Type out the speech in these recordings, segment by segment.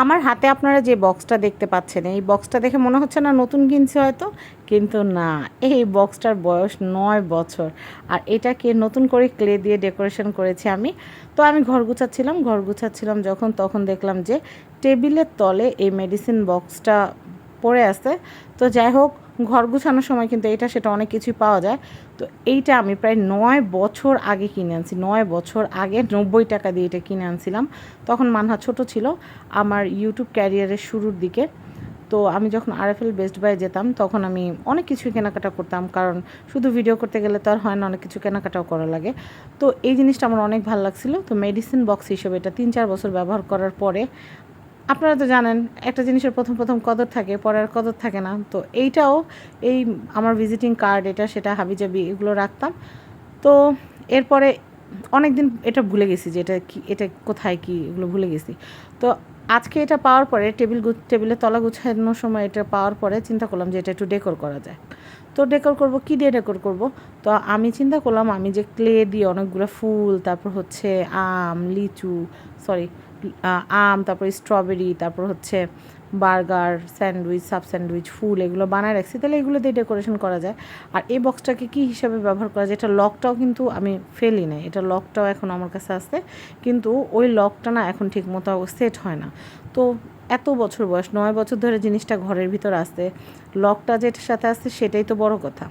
আমার হাতে আপনারা যে বক্সটা দেখতে পাচ্ছেন, এই বক্সটা দেখে মনে হচ্ছে না নতুন কিনছে হয়তো, কিন্তু না, এই বক্সটার বয়স নয় বছর। আর এটাকে নতুন করে ক্লে দিয়ে ডেকোরেশন করেছি আমি। তো আমি ঘর গুছাচ্ছিলাম ঘর গুছাচ্ছিলাম যখন, তখন দেখলাম যে টেবিলের তলে এই মেডিসিন বক্সটা পড়ে আছে। তো যাই হোক, ঘর গুছানোর সময় কিন্তু এটা সেটা অনেক কিছুই পাওয়া যায়। তো এইটা আমি প্রায় নয় বছর আগে কিনে আনছি, নয় বছর আগে নব্বই টাকা দিয়ে এটা কিনে আনছিলাম। তখন মানহা ছোট ছিল, আমার ইউটিউব ক্যারিয়ারের শুরুর দিকে। তো আমি যখন আরএফএল বেস্ট বাই যেতাম, তখন আমি অনেক কিছুই কেনাকাটা করতাম, কারণ শুধু ভিডিও করতে গেলে তো আর হয় না, অনেক কিছু কেনাকাটাও করা লাগে। তো এই জিনিসটা আমার অনেক ভালো লাগছিল। তো মেডিসিন বক্স হিসেবে এটা তিন চার বছর ব্যবহার করার পরে আপনারা তো জানেন, একটা জিনিসের প্রথম প্রথম কদর থাকে, পরে আর কদর থাকে না। তো এইটাও এই আমার ভিজিটিং কার্ড এটা, সেটা হাবিজাবি, এগুলো রাখতাম। তো এরপরে অনেক দিন এটা ভুলে গেছি যে এটা কি, এটা কোথায় কি, এগুলো ভুলে গেছি। তো আজকে এটা পাওয়ার পরে, টেবিল টেবিলে তলা গুছানোর সময় এটা পাওয়ার পরে চিন্তা করলাম যে এটা একটু ডেকোর করা যায়। তো ডেকোর করব, কি দিয়ে ডেকোর করব? তো আমি চিন্তা করলাম, আমি যে ক্লে দিয়ে অনেকগুলো ফুল, তারপর হচ্ছে আম, লিচু সরি আম, তারপর স্ট্রবেরি তারপর হচ্ছে বার্গার স্যান্ডউইচ সাব স্যান্ডউইচ ফুল এগুলো বানায় রাখছি। তাহলে এগুলো দিয়ে ডেকোরেশন করা যায়। আর এই বক্সটাকে কী হিসাবে ব্যবহার করা যায়? এটা লকটাও কিন্তু আমি ফেলি নাই। এটা লকটাও এখন আমার কাছে আসছে কিন্তু ওই লকটা না এখন ঠিক মতো সেট হয় না। তো এত বছর বয়স, নয় বছর ধরে জিনিসটা ঘরের ভিতর আসতে লকটা যেটার সাথে আসছে সেটাই তো বড় কথা।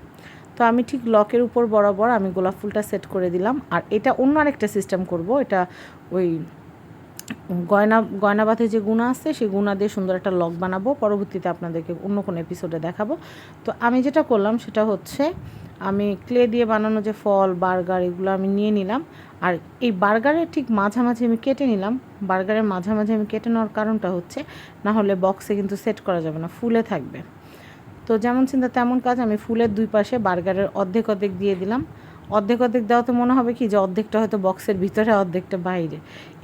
তো আমি ঠিক লকের উপর বরাবর আমি গোলাপ ফুলটা সেট করে দিলাম। আর এটা অন্য আরেকটা সিস্টেম করব। এটা ওই গয়না গয়না গয়নাবাথে যে গুণা আছে, সেই গুণা দিয়ে সুন্দর একটা লক বানাবো। পরবর্তীতে আপনাদেরকে অন্য কোনো এপিসোডে দেখাবো। তো আমি যেটা করলাম, সেটা হচ্ছে আমি ক্লে দিয়ে বানানো যে ফল, বার্গার, এগুলো আমি নিয়ে নিলাম। আর এই বার্গারের ঠিক মাঝামাঝি আমি কেটে নিলাম। বার্গারের মাঝামাঝি আমি কেটে নেওয়ার কারণটা হচ্ছে, না হলে বক্সে কিন্তু সেট করা যাবে না, ফুলে থাকবে। তো যেমন চিন্তা তেমন কাজ আমি ফুলের দুই পাশে বার্গারের অর্ধেক অর্ধেক দিয়ে দিলাম। অর্ধেক অর্ধেক দেওয়াতে মনে হবে কি যে অর্ধেকটা হয়তো বক্সের ভিতরে, অর্ধেকটা বাইরে।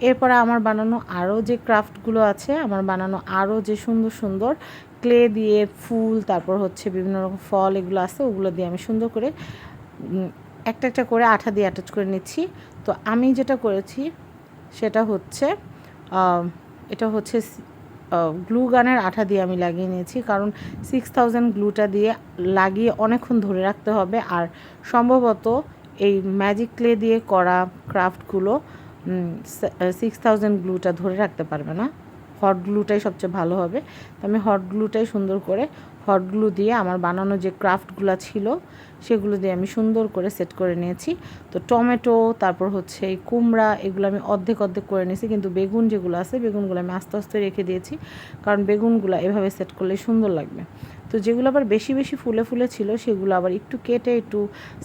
এরপরে আমার বানানো আরও যে ক্রাফটগুলো আছে, আমার বানানো আরও যে সুন্দর সুন্দর ক্লে দিয়ে ফুল, তারপর হচ্ছে বিভিন্ন রকম ফল এগুলো আছে, ওগুলো দিয়ে আমি সুন্দর করে একটা একটা করে আঠা দিয়ে অ্যাটাচ করে নিচ্ছি। তো আমি যেটা করেছি সেটা হচ্ছে এটা হচ্ছে গ্লু গানের আঠা দিয়ে আমি লাগিয়ে নিয়েছি, কারণ সিক্স থাউজেন্ড গ্লুটা দিয়ে লাগিয়ে অনেকক্ষণ ধরে রাখতে হবে। আর সম্ভবত এই ম্যাজিক ক্লে দিয়ে করা ক্রাফটগুলো সিক্স থাউজেন্ড গ্লুটা ধরে রাখতে পারবে না। হট গ্লুটাই সবচেয়ে ভালো হবে। তো আমি হট গ্লুটাই সুন্দর করে হট গ্লু দিয়ে আমার বানানো যে ক্রাফটগুলো ছিল, সেগুলো দিয়ে আমি সুন্দর করে সেট করে নিয়েছি। তো টমেটো, তারপর হচ্ছে এই কুমড়া, এগুলো আমি অর্ধেক অর্ধেক করে নিয়েছি। কিন্তু বেগুন যেগুলো আছে, বেগুনগুলো আমি আস্তে আস্তে রেখে দিয়েছি। কারণ বেগুনগুলো এভাবে সেট করলে সুন্দর লাগবে। তো যেগুলো আবার বেশি বেশি ফুলে ফুলে ছিল, সেগুলো আবার একটু কেটে একটু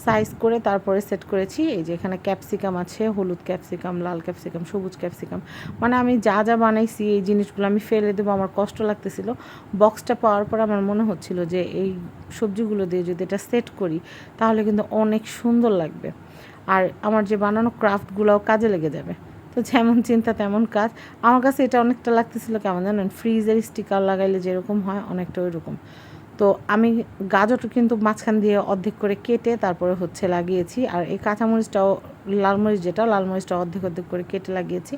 সাইজ করে তারপরে সেট করেছি। এই যে এখানে ক্যাপসিকাম আছে, হলুদ ক্যাপসিকাম লাল ক্যাপসিকাম সবুজ ক্যাপসিকাম মানে আমি যা যা বানাইছি, এই জিনিসগুলো আমি ফেলে দেবো, আমার কষ্ট লাগতেছিল। বক্সটা পাওয়ার পর আমার মনে হচ্ছিল যে এই সবজিগুলো দিয়ে যদি এটা সেট করি, তাহলে কিন্তু অনেক সুন্দর লাগবে। আর আমার যে বানানো ক্রাফটগুলোও কাজে লেগে যাবে। তো যেমন চিন্তা, তেমন কাজ। আমার কাছে এটা অনেকটা লাগতেছিল, কেমন জানেন? ফ্রিজের স্টিকার লাগাইলে যেরকম হয়, অনেকটা ওই রকম তো আমি গাজরটা কিন্তু মাঝখান দিয়ে অর্ধেক করে কেটে তারপরে হচ্ছে লাগিয়েছি। আর এই কাঁচামরিচটাও লালমরিচ যেটা লালমরিচটা অর্ধেক অর্ধেক করে কেটে লাগিয়েছি।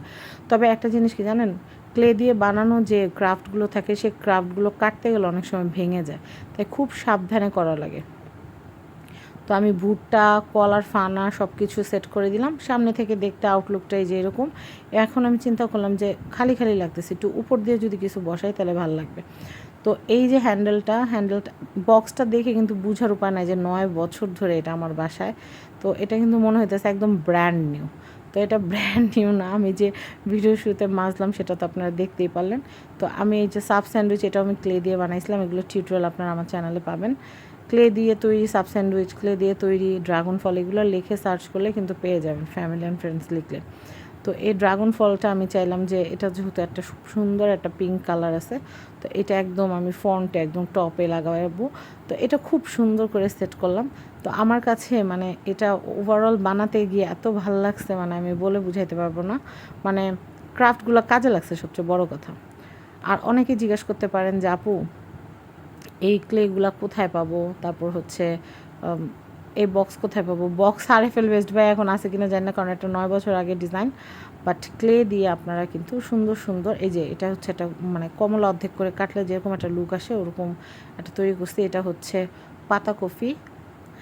তবে একটা জিনিস কি জানেন? ক্লে দিয়ে বানানো যে ক্রাফটগুলো থাকে, সেই ক্রাফটগুলো কাটতে গেলে অনেক সময় ভেঙে যায়। তাই খুব সাবধানে করা লাগে। তো আমি ভুট্টা, কলার ফানা সব কিছু সেট করে দিলাম। সামনে থেকে দেখতে আউটলুকটাই যে এরকম। এখন আমি চিন্তা করলাম যে খালি খালি লাগতেছে। একটু উপর দিয়ে যদি কিছু বসাই তাহলে ভালো লাগবে। তো এই যে হ্যান্ডেলটা হ্যান্ডেলটা বক্সটা দেখে কিন্তু বুঝার উপায় নাই যে নয় বছর ধরে এটা আমার বাসায়। তো এটা কিন্তু মনে হইতেছে একদম ব্র্যান্ড নিউ তো এটা ব্র্যান্ড নিউ না, আমি যে ভিডিও শুতে মাজলাম সেটা তো আপনারা দেখতেই পারলেন। তো আমি এই যে সাব স্যান্ডউইচ এটাও আমি ক্লে দিয়ে বানাইছিলাম, এগুলো টিউটোরিয়াল আপনারা আমার চ্যানেলে পাবেন। ক্লে দিয়ে তৈরি সাব স্যান্ডউইচ ক্লে দিয়ে তৈরি ড্রাগন ফল এগুলো লিখে সার্চ করলে কিন্তু পেয়ে যাবেন ফ্যামিলি অ্যান্ড ফ্রেন্ডস লিখলে। তো এই ড্রাগন ফলটা আমি চাইলাম যে এটা যেহেতু একটা সুন্দর একটা পিঙ্ক কালার আছে, তো এটা একদম আমি ফ্রন্টে একদম টপে লাগাবো। তো এটা খুব সুন্দর করে সেট করলাম। তো আমার কাছে মানে এটা ওভারঅল বানাতে গিয়ে এত ভালো লাগছে মানে আমি বলে বুঝাইতে পারব না। মানে ক্রাফটগুলো কাজে লাগছে সবচেয়ে বড় কথা। আর অনেকে জিজ্ঞেস করতে পারেন যে, আপু, এই ক্লেগুলো কোথায় পাবো? তারপর হচ্ছে এই বক্স কোথায় পাবো? বক্স হারে ফেল ওয়েস্ট ভাই এখন আছে কিনা জানি না, কারণ এটা নয় বছর আগে ডিজাইন বাট ক্লে দিয়ে আপনারা কিন্তু সুন্দর সুন্দর, এই যে এটা হচ্ছে একটা মানে কমলা অর্ধেক করে কাটলে যেরকম একটা লুক আসে, ওরকম একটা তৈরি করছি। এটা হচ্ছে পাতাকপি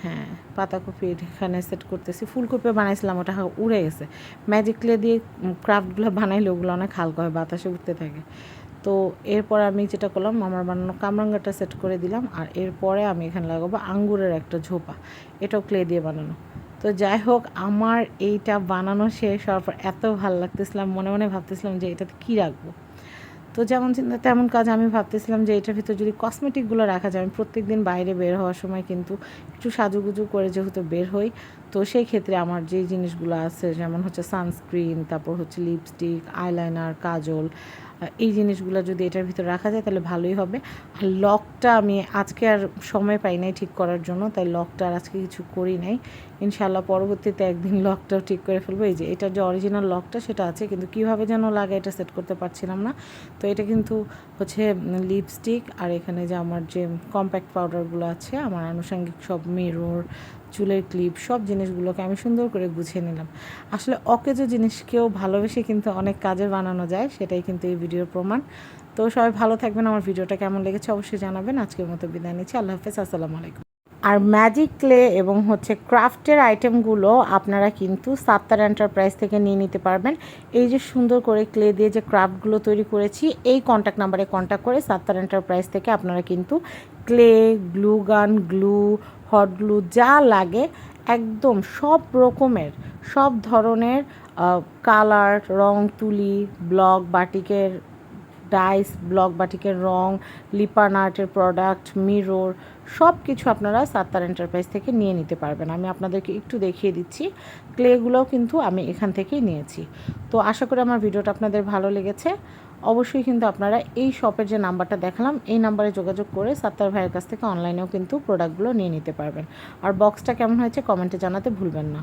হ্যাঁ পাতাকপি এখানে সেট করতেছি। ফুলকপি বানাইছিলাম, ওটা উড়ে গেছে। ম্যাজিক ক্লে দিয়ে ক্রাফটগুলো বানাইলে ওগুলো অনেক হালকা হয়, বাতাসে উঠতে থাকে। তো এরপর আমি যেটা করলাম, আমার বানানো কামরাঙ্গাটা সেট করে দিলাম আর এরপরে আমি এখানে লাগাবো আঙ্গুরের একটা ঝোপা। এটাও ক্লে দিয়ে বানানো। তো যাই হোক, আমার এইটা বানানো শেষ হওয়ার পর এত ভালো লাগতেছিলাম, মনে মনে ভাবতেছিলাম যে এটাতে কী রাখব। তো যেমন চিন্তা তেমন কাজ আমি ভাবতেছিলাম যে এটার ভিতর যদি কসমেটিকগুলো রাখা যায়, আমি প্রত্যেক দিন বাইরে বের হওয়ার সময় কিন্তু একটু সাজুগুজু করে যেহেতু বের হই, তো সেই ক্ষেত্রে আমার যে জিনিসগুলো আছে, যেমন হচ্ছে সানস্ক্রিন তারপর হচ্ছে লিপস্টিক আইলাইনার কাজল এই জিনিসগুলো যদি এটার ভিতরে রাখা যায় তাহলে ভালোই হবে। আর লকটা আমি আজকে আর সময় পাই নাই ঠিক করার জন্য, তাই লকটা আর আজকে কিছু করি নাই। ইনশাল্লাহ পরবর্তীতে একদিন লকটাও ঠিক করে ফেলব। এই যে, এটার যে অরিজিনাল লকটা সেটা আছে, কিন্তু কীভাবে যেন লাগে এটা সেট করতে পারছিলাম না। তো এটা কিন্তু হচ্ছে লিপস্টিক আর এখানে যে আমার যে কম্প্যাক্ট পাউডারগুলো আছে, আমার আনুষঙ্গিক সব মিরর চুলের ক্লিপ সব জিনিসগুলোকে আমি সুন্দর করে গুছিয়ে নিলাম। আসলে অকেজো জিনিসকেও ভালোবেসে কিন্তু অনেক কাজে বানানো যায়, সেটাই কিন্তু এই ভিডিওর প্রমাণ। তো সবাই ভালো থাকবেন, আমার ভিডিওটা কেমন লেগেছে অবশ্যই জানাবেন। আজকের মতো বিদায় নিচ্ছি, আল্লাহ হাফেজ, আসসালামু আলাইকুম। আর ম্যাজিক ক্লে এবং হচ্ছে ক্রাফটের আইটেমগুলো আপনারা কিন্তু সাত্তার এন্টারপ্রাইজ থেকে নিয়ে নিতে পারবেন। এই যে সুন্দর করে ক্লে দিয়ে যে ক্রাফটগুলো তৈরি করেছি, এই কন্ট্যাক্ট নাম্বারে কন্ট্যাক্ট করে সাত্তার এন্টারপ্রাইজ থেকে আপনারা কিন্তু clay glue gun glue hot glue যা লাগে, একদম সব রকমের, সব ধরনের কালার রং, তুলি ব্লক বাটিকের ডাইস ব্লক বাটিকের রং লিপান আর্টের প্রোডাক্ট মিরর সব কিছু আপনারা সাত্তার এন্টারপ্রাইজ থেকে নিয়ে নিতে পারবেন। আমি আপনাদেরকে একটু দেখিয়ে দিচ্ছি। ক্লেগুলোও কিন্তু আমি এখান থেকেই নিয়েছি। তো আশা করি আমার ভিডিওটা আপনাদের ভালো লেগেছে। অবশ্যই কিন্তু আপনারা এই শপের যে নাম্বারটা দেখালাম, এই নাম্বারে যোগাযোগ করে সাত্তার ভাইয়ের কাছ থেকে অনলাইনেও কিন্তু প্রোডাক্টগুলো নিয়ে নিতে পারবেন। আর বক্সটা কেমন হয়েছে কমেন্টে জানাতে ভুলবেন না।